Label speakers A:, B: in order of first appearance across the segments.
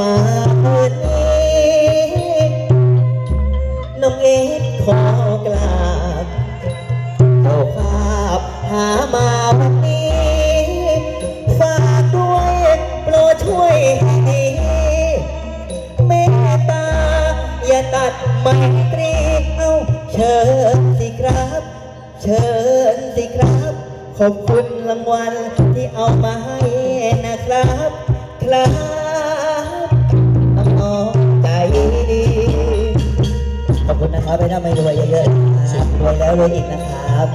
A: มาคืนนี้น้องเอ็ดขอกราบเจ้าภาพหามาวันนี้ ฝากด้วยโปรดช่วยดีเมตตา อย่าตัดไมตรีเอาเชิญสิครับ เชิญสิครับ ขอบคุณรางวัลที่เอามาให้นะครับ ครับ ครับให้ท่านไมรวยเยอะๆนะครับรวยแล้วรวยอีกนะครับ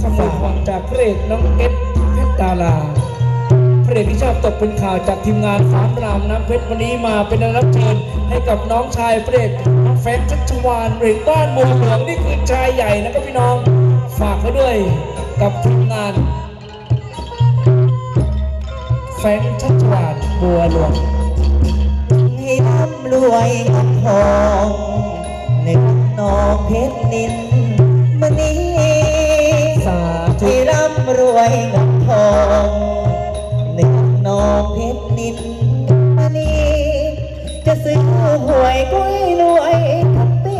B: คำฝากจากพระเอกน้องเอ็ดเพชรดาราพระเอกที่ชอบตกเป็นข่าวจากทีมงานฟ้ามรามน้ำเพชรวันนี้มาเป็นรับเชิญให้กับน้องชายพระเอกน้องแฟนชัชวานเอกบ้านบัวหลวงนี่คือชายใหญ่นะครับพี่น้องฝากไว้ด้วยกับทีมงานแฟนชัชวานบัวหลวง
A: ร่ำรวยเงินทองหนึ่งนองเพชรนินมณี
B: สาธุ
A: ให้ร่ำรวยเงินทองหนึ่งนองเพชรนินมณีจะซื้อหวยก็ให้รวยทั้งปี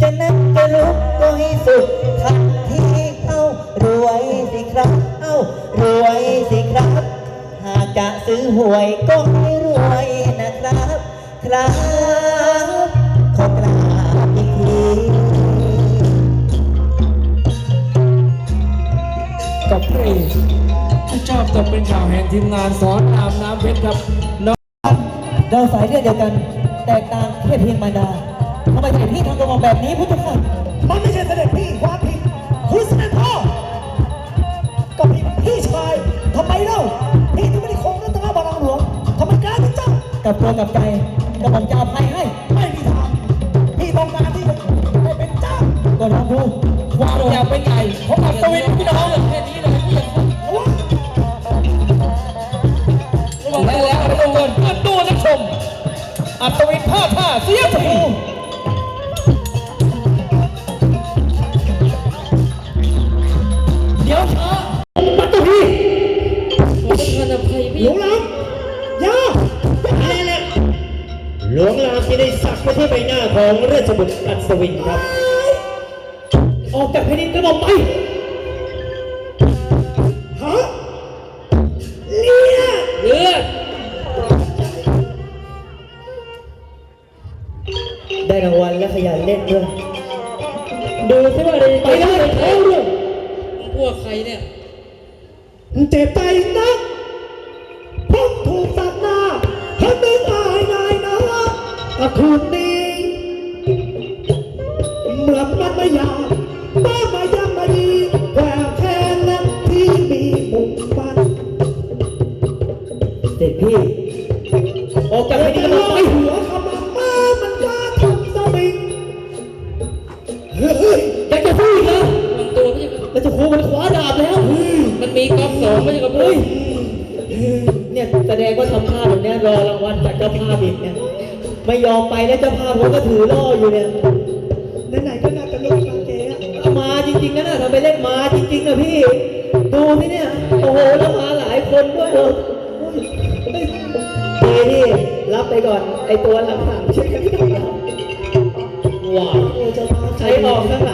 A: จะนั่งจะลุกก็ให้สุดทันทีเอ้ารวยสิครับเอ้ารวยสิครับ หากจะซื้อหวยก็ให้รวย ครับขอกราบอีกที
B: กับพระเอกที่ชอบตกเป็นข่าวแห่งทีมงานสอนรามน้ำเพชรครับน้อง
A: เราสายเลือดเดียวกัน แตกต่างแค่เพียงมารดาทำไมเสด็จพี่ทำตัวแบบนี้พุทธคัน
C: มันไม่ใช่เสด็จพี่ความผิดคุณเสด็จพ่อกับพี่พี่ชายทำไมเล่าพี่ที่ไม่ได้คงรัตนบาลังก์หลวงทำไมกล้าที่เจ้า
A: กับตัวกับใจ กระผมจะอภัยให้
C: ไม่มีทางพี่ต้องการที่จะได้เป็นเจ้า
A: ก็ลองดู
B: ความอยากเป็นใหญ่ของอัศวินพี่น้องแค่นี้เลยพี่
C: ระวัง
B: และแล้วเราเกินเพื่อนดูนะชม อัศวินผ้าผ้าเสียทีเห
C: ลวงรา
D: มที่ได้สักไว้ที่ใบหน้าของราชบุตรอัศวินครับ
C: ออกจากแผ่นดินกระหม่อมไปฮะเลีย
B: เลือด
A: ได้รางวัลและขยันเล่นด้วย
D: ดูซิว่าอะไร
C: ไปได้เอาเรื่อง
B: พวกใครเนี่ย
C: เจ็บใจนัก อาคืนนี้เมื่อมันไม่อยากบ้ามายังมาดีแหวกแทนนะที่มีมุมมัน
A: เสด็จพี่
C: ออกจากไปดีกว่าไปหัวขมังมามันกล้าทำสมิงเฮ้ย
A: อยากจะพูดนะ
B: บางตัวไม่ใช่
A: แล้วจะโคมันคว้าดาบแล้ว
B: มันมีก๊อล์ฟสองไม่ใช่กับ
A: เฮ้
B: เฮ้
A: ยเนี่ยแสดงว่าทำท่าแบบเนี้ยรอรางวัลจากเจ้าภาพอีกเนี่ย ไม่ยอมไปแล้วเจ้าภาพเขาก็ถือล่ออยู่เนี่ย
C: ไหนๆก็น่าจะลงมาเจ๊อะ
A: เอามาจริงๆนะน่ะทำไปเล่นมาจริงๆนะพี่ ดูสิเนี่ย โอ้โหแล้วมาหลายคนด้วยเออดีนี่รับไปก่อน ไอตัวหลังๆใช่ไหมพี่ว้าวใช้ออกข้างหลัง